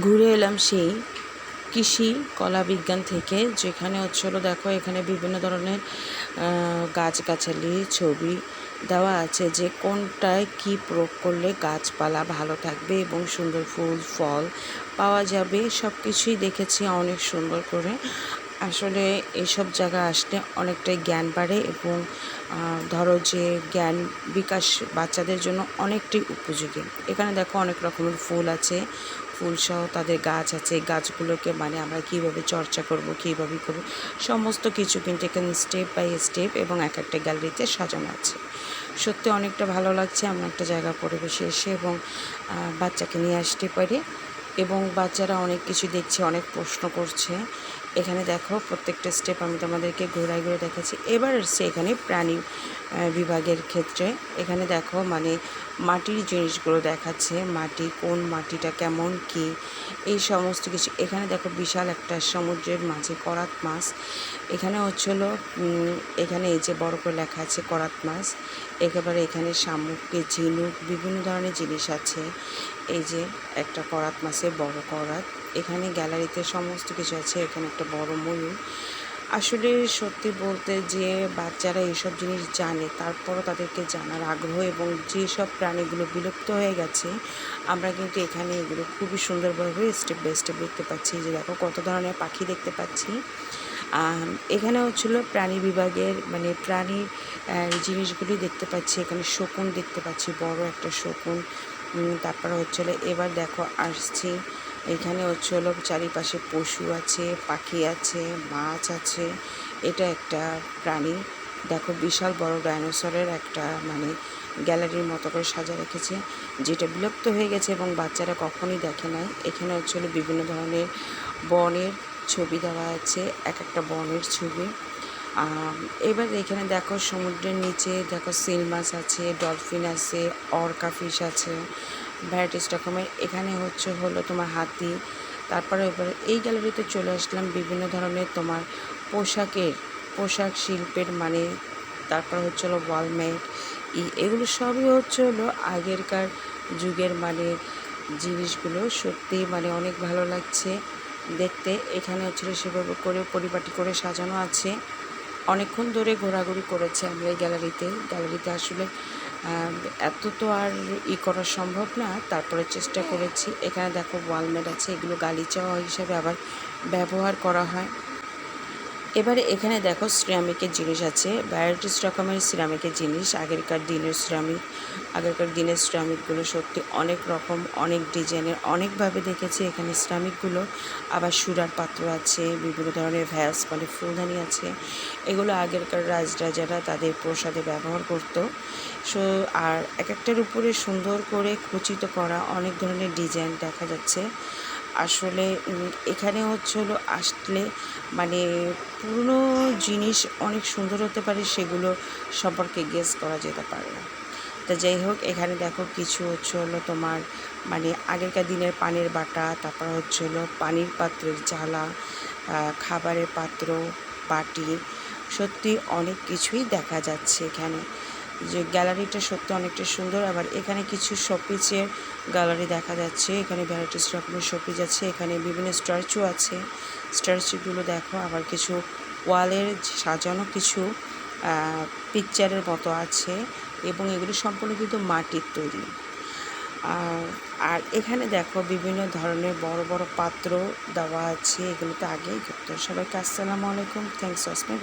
ঘুরে এলাম সেই কৃষি, কলা বিজ্ঞান থেকে। যেখানে হচ্ছিল দেখো, এখানে বিভিন্ন ধরনের গাছগাছালি, ছবি দেওয়া আছে যে কোনটায় কি প্রয়োগ করলে গাছপালা ভালো থাকবে এবং সুন্দর ফুল, ফল পাওয়া যাবে। সব কিছুই দেখেছি অনেক সুন্দর করে। আসলে এইসব জায়গা আসলে অনেকটাই জ্ঞান বাড়ে এবং ধরো যে জ্ঞান বিকাশ বাচ্চাদের জন্য অনেকটাই উপযোগী। এখানে দেখো অনেক রকমের ফুল আছে। ফুল সহ তাদের গাছ আছে, এই গাছগুলোকে মানে আমরা কীভাবে চর্চা করব, কীভাবে করব, সমস্ত কিছু কিন্তু এখানে স্টেপ বাই স্টেপ এবং এক একটা গ্যালারিতে সাজানো আছে। সত্যি অনেকটা ভালো লাগছে, আমরা একটা জায়গা পরিবেশে এসে এবং বাচ্চাকে নিয়ে আসতে পারি এবং বাচ্চারা অনেক কিছু দেখছে, অনেক প্রশ্ন করছে। এখানে দেখো প্রত্যেকটা স্টেপ আমি তোমাদেরকে ঘোরায় ঘুরে দেখাচ্ছি। এবার এসছে এখানে প্রাণী বিভাগের ক্ষেত্রে। এখানে দেখো মানে মাটির জিনিসগুলো দেখাচ্ছে, মাটি কোন মাটিটা কেমন কি, এই সমস্ত কিছু। এখানে দেখো বিশাল একটা সমুদ্রের মাঝে করাত মাছ। এখানে হচ্ছিল এখানে এই যে বড় করে লেখা আছে করাত মাছ। একেবারে এখানে শামুককে ঝিনুক, বিভিন্ন ধরনের জিনিস আছে। এই যে একটা করাত মাছের বড় করাত। এখানে গ্যালারিতে সমস্ত কিছু আছে, এখানে একটা বড় ময়ূর। আসলে সত্যি বলতে যে বাচ্চারা এইসব জিনিস জানে, তারপরও তাদেরকে জানার আগ্রহ এবং যেসব প্রাণীগুলো বিলুপ্ত হয়ে গেছে, আমরা কিন্তু এখানে এগুলো খুবই সুন্দরভাবে স্টেপ বাই স্টেপ দেখতে পাচ্ছি। যে দেখো কত ধরনের পাখি দেখতে পাচ্ছি। এখানে হচ্ছিল প্রাণী বিভাগের মানে প্রাণীর জিনিসগুলি দেখতে পাচ্ছি। এখানে শকুন দেখতে পাচ্ছি, বড় একটা শকুন। তারপরে হচ্ছিল এবার দেখো আসছি এখানে হচ্ছিল চারিপাশে পশু আছে, পাখি আছে, মাছ আছে। এটা একটা প্রাণী। দেখো, বিশাল বড় ডাইনোসরের একটা মানে গ্যালারির মতো করে সাজা রেখেছে, যেটা বিলুপ্ত হয়ে গেছে এবং বাচ্চারা কখনোই দেখে নাই। এখানে হচ্ছিল বিভিন্ন ধরনের বনের ছবি দেওয়া আছে, এক একটা বনের ছবি। এবার এখানে দেখো, সমুদ্রের নিচে দেখো, সিল মাছ আছে, ডলফিন আছে, অর্কা ফিশ আছে। ভ্যারাইটিস রকমের। এখানে হচ্ছে হলো তোমার হাতি, তারপরে এবারে এই গ্যালারিতে চলে আসলাম বিভিন্ন ধরনের তোমার পোশাকের, পোশাক শিল্পের মানে তারপর হচ্ছে হলো ওয়ালমেট ই এগুলো সবই হচ্ছে হলো আগেরকার যুগের মানে জিনিসগুলো। সত্যি মানে অনেক ভালো লাগছে দেখতে। এখানে হচ্ছিল সেভাবে করে পরিপাটি করে সাজানো আছে। অনেকক্ষণ ধরে ঘোরাঘুরি করেছে আমরা এই গ্যালারিতে। গ্যালারিতে আসলে এত তো আর ই করা সম্ভব না, তারপরে চেষ্টা করেছি। এখানে দেখো ওয়ালমেট আছে, এগুলো গালিচা হিসাবে আবার ব্যবহার করা হয়। এবারে এখানে দেখো সিরামিকের জিনিস আছে। ভ্যারাইটিস রকমের সিরামিকের জিনিস। আগেরকার দিনের সিরামিক, আগেরকার দিনের সিরামিকগুলো সত্যি অনেক রকম, অনেক ডিজাইনের, অনেকভাবে দেখেছি এখানে সিরামিকগুলো। আবার সুরার পাত্র আছে, বিভিন্ন ধরনের ভ্যাস মানে ফুলদানি আছে। এগুলো আগেরকার রাজরাজারা তাদের প্রসাদে ব্যবহার করতো। সো, আর এক একটার উপরে সুন্দর করে খচিত করা অনেক ধরনের ডিজাইন দেখা যাচ্ছে। আসলে এখানে হচ্ছে হলো আসলে মানে পুরনো জিনিস অনেক সুন্দর হতে পারে, সেগুলো সম্পর্কে গেস করা যেতে পারে না। তা যাই হোক, এখানে দেখো কিছু হচ্ছে হলো তোমার মানে আগেরকার দিনের পানির বাটা, তারপর হচ্ছে হলো পানির পাত্রের জ্বালা খাবারের পাত্র, বাটি, সত্যি অনেক কিছুই দেখা যাচ্ছে এখানে। যে গ্যালারিটা সত্যি অনেকটা সুন্দর। আবার এখানে কিছু শোপিসের গ্যালারি দেখা যাচ্ছে। এখানে ভ্যারাইটিস রকমের শোপিস আছে। এখানে বিভিন্ন স্ট্যাচু আছে। স্ট্যাচুগুলো দেখো। আবার কিছু ওয়ালের সাজানো কিছু পিকচারের মতো আছে। এবং এগুলো সম্পূর্ণ কিন্তু মাটির তৈরি। আর এখানে দেখো বিভিন্ন ধরনের বড় বড় পাত্র দেওয়া আছে। এগুলো তো আগেই করতো সবাইকে আসসালামু আলাইকুম। থ্যাংকস আসমাই